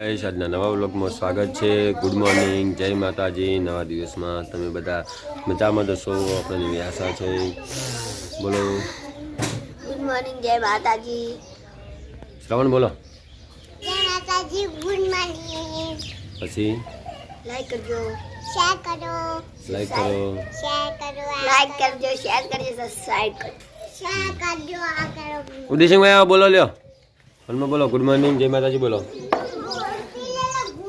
Guys આજના નવા વ્લોગમાં સ્વાગત છે. ગુડ મોર્નિંગ જય માતાજી. નવા દિવસમાં તમે બધા મજામાં જશો આપણને વ્યાસા આશા છે. બોલો. ગુડ મોર્નિંગ જય માતાજી. શ્રવણ બોલો. જય માતાજી. ગુડ મોર્નિંગ પછી? લાઈક કરજો. શેર કરો. લાઈક કરો. શેર કરો. લાઈક કરજો. શેર કરજો. સબસ્ક્રાઇબ કરજો. શેર કરજો. આ કરો. ઉદયસિંહભાઈ આવો બોલો લ્યો. હનમાં બોલો. ગુડ મોર્નિંગ જય માતાજી બોલો ભાઈ પેલા તો કેવું બોલતો તો બોલતો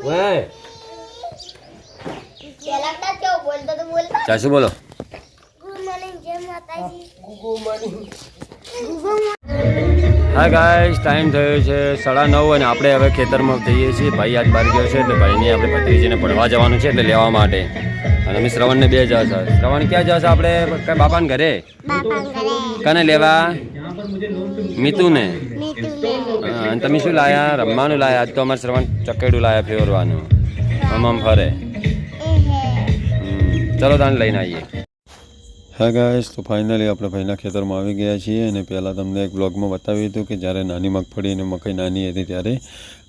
ચાસુ બોલો. ગુડ મોર્નિંગ જય માતાજી હા ગાઈસ ટાઈમ થયો છે સાડા નવ અને આપણે હવે ખેતરમાં જઈએ છીએ. ભાઈ આજ બહાર ગયો છે એટલે ભાઈને આપણે ભત્રીજીને પડવા જવાનું છે એટલે લેવા માટે. અને અમે શ્રવણને બે જવા જશે શ્રવણ ક્યાં જશે આપણે? કઈ બાપાને ઘરે? કને લેવા? મિતુને. અને તમે શું લાયા? રમવાનું લાયા? આજ તો અમારે શ્રવણ ચકેડું લાયા ફેરવાનું. આમ ફરે. ચલો તાને લઈને આવીએ. હા ગાઈસ તો ફાઇનલી આપણે ભાઈના ખેતરમાં આવી ગયા છીએ અને પહેલાં તમને એક બ્લોગમાં બતાવ્યું હતું કે જ્યારે નાની મગફળી અને મકાઈ નાની હતી ત્યારે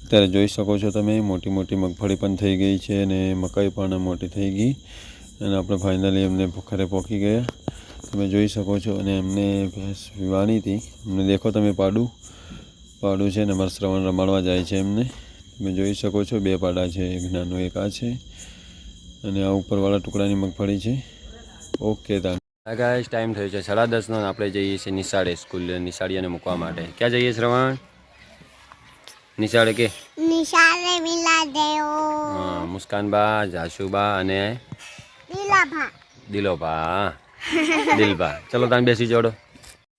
અત્યારે જોઈ શકો છો તમે, મોટી મોટી મગફળી પણ થઈ ગઈ છે અને મકાઈ પણ મોટી થઈ ગઈ. અને આપણે ફાઇનલી એમને ઘરે પહોંચી ગયા. તમે જોઈ શકો છો અને એમને ભેંસ વિવાણી હતી. એમને દેખો તમે પાડું. પાડું છે ને મરશ્રવણ શ્રવણ રમાડવા જાય છે એમને. તમે જોઈ શકો છો બે પાડા છે એક નાનો એક આ છે. અને આ ઉપરવાળા ટુકડાની મગફળી છે. ઓકે તા હા ગાઈસ ટાઈમ થયો છે સાડા દસનો આપણે જઈએ છીએ નિશાળે સ્કૂલ નિશાળીયાને મૂકવા માટે. ક્યાં જઈએ શ્રવણ? નિશાળે કે? નિશાળે હા, મુસ્કાનબા જાશુબા અને? દિલાભા. દિલોભા દિલભા. ચલો તમે બેસી જોડો.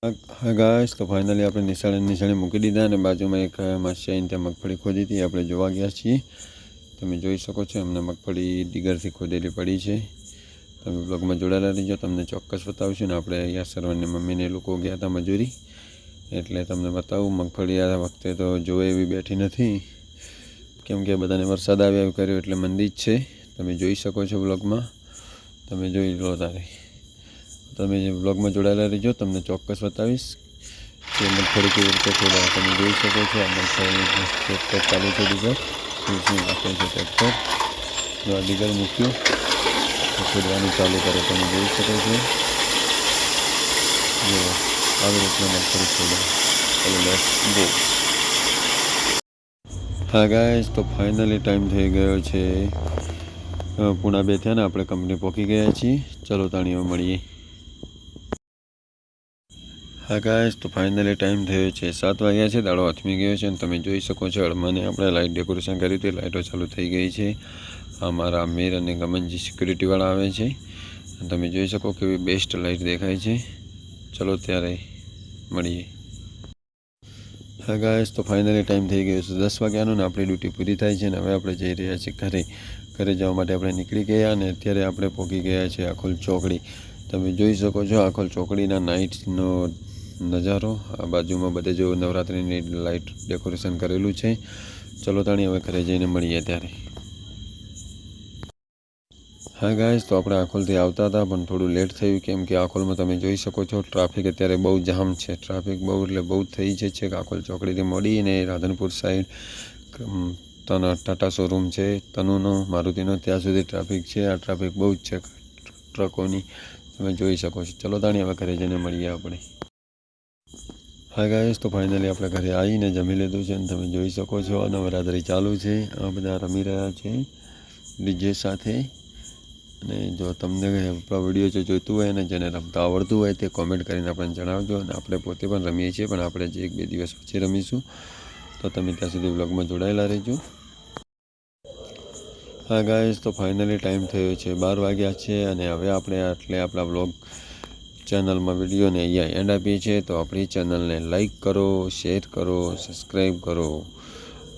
હા ગાઈસ તો ફાઇનલી આપણે નિશાળે નિશાળે મૂકી દીધા અને બાજુમાં એક માસિયાઈને ત્યાં મગફળી ખોદી હતી. આપણે જોવા ગયા છીએ. તમે જોઈ શકો છો, એમને મગફળી ડીગરથી ખોદેલી પડી છે. તમે બ્લોગમાં જોડાયેલા રહીજો. તમને ચોક્કસ બતાવશું ને આપણે યા સરવણની મમ્મીને લોકો ગયા હતા મજૂરી. એટલે તમને બતાવું, મગફળી આ વખતે તો જોવે એવી બેઠી નથી. કેમ કે બધાને વરસાદ આવ્યા કર્યો એટલે મંદી જ છે. તમે જોઈ શકો છો બ્લોગમાં તમે જોઈ લો તારે. તમે જે બ્લોગમાં જોડાયેલા રહેજો, તમને ચોક્કસ બતાવીશ. કે મગફળી કેવી રીતે થોડા તમે જોઈ શકો છો. આ મગફળી ટ્રેક્ટર ચાલુ છે ડીઝલ ખુરશી નાખે છે ટ્રેક્ટર જો આ ડીઝલ મૂક્યું, તો ખોદવાનું ચાલુ કરે, તમે જોઈ શકો છો. જો, આવી રીતના મગફળી ખોદાય ચલો લેટ્સ હા ગાઈસ તો ફાઇનલી ટાઈમ થઈ ગયો છે. પૂણા બે થયા ને, આપણે કંપની પહોંચી ગયા છીએ. ચલો, તાણીઓ મળીએ. હા ગાઈસ તો ફાઇનલી ટાઈમ થયો છે. સાત વાગ્યા છે, દાડો હાથમી ગયો છે અને તમે જોઈ શકો છો, અડમાને આપણે લાઇટ ડેકોરેશન કર્યું હતું. લાઇટો ચાલુ થઈ ગઈ છે. અમારા અમીર અને ગમનજી સિક્યુરિટીવાળા આવે છે. તમે જોઈ શકો કેવી બેસ્ટ લાઇટ દેખાય છે. ચલો ત્યારે મળીએ. હા ગાઈસ તો ફાઇનલી ટાઈમ થઈ ગયો છે. દસ વાગ્યાનો ને આપણી ડ્યુટી પૂરી થાય છે ને હવે આપણે જઈ રહ્યા છીએ ઘરે. ઘરે જવા માટે આપણે નીકળી ગયા અને અત્યારે આપણે પહોંચી ગયા છીએ આખોલ ચોકડી. તમે જોઈ શકો છો આખોલ ચોકડીના નાઇટનો નજારો. આ બાજુમાં બધે જો નવરાત્રિની લાઇટ ડેકોરેશન કરેલું છે. ચલો તાણી હવે ઘરે જઈને મળીએ ત્યારે. હા ગાય તો આપણે આખોલથી આવતા હતા, પણ થોડું લેટ થયું, કેમ કે આખોલમાં તમે જોઈ શકો છો ટ્રાફિક અત્યારે બહુ જામ છે. ટ્રાફિક બહુ એટલે બહુ જ જાય છે કે આખોલ ચોકડીથી મળીને રાધનપુર સાઈડ તન ટાટા શોરૂમ છે, તનુનો, મારુતિનો, ત્યાં સુધી ટ્રાફિક છે. આ ટ્રાફિક બહુ જ છે ટ્રકોની. તમે જોઈ શકો છો. ચલો તાણી હવે ઘરે જઈને મળીએ આપણે. હા ગાઈસ તો ફાઇનલી આપણે ઘરે આવીને જમી લીધું છે અને તમે જોઈ શકો છો નવરાત્રિ ચાલુ છે. આ બધા રમી રહ્યા છે ડીજે સાથે. અને જો તમને આપણા વીડિયો જો જોઈતું હોય અને જેને રમતા આવડતું હોય તે કોમેન્ટ કરીને આપણને જણાવજો અને આપણે પોતે પણ રમીએ છીએ, પણ આપણે જે એક બે દિવસ પછી રમીશું, તો તમે ત્યાં સુધી વ્લોગમાં જોડાયેલા રહેજો. હા ગાઈસ તો ફાઇનલી ટાઈમ થયો છે બાર વાગ્યા છે અને હવે આપણે આટલે આપણા વ્લોગ ચેનલમાં વિડીયોને અહીંયા એન્ડ આપીએ છીએ, તો આપણી ચેનલને લાઈક કરો શેર કરો સબસ્ક્રાઈબ કરો.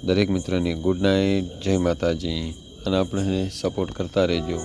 દરેક મિત્રને ગુડ નાઇટ જય માતાજી. અને આપણે સપોર્ટ કરતા રહેજો.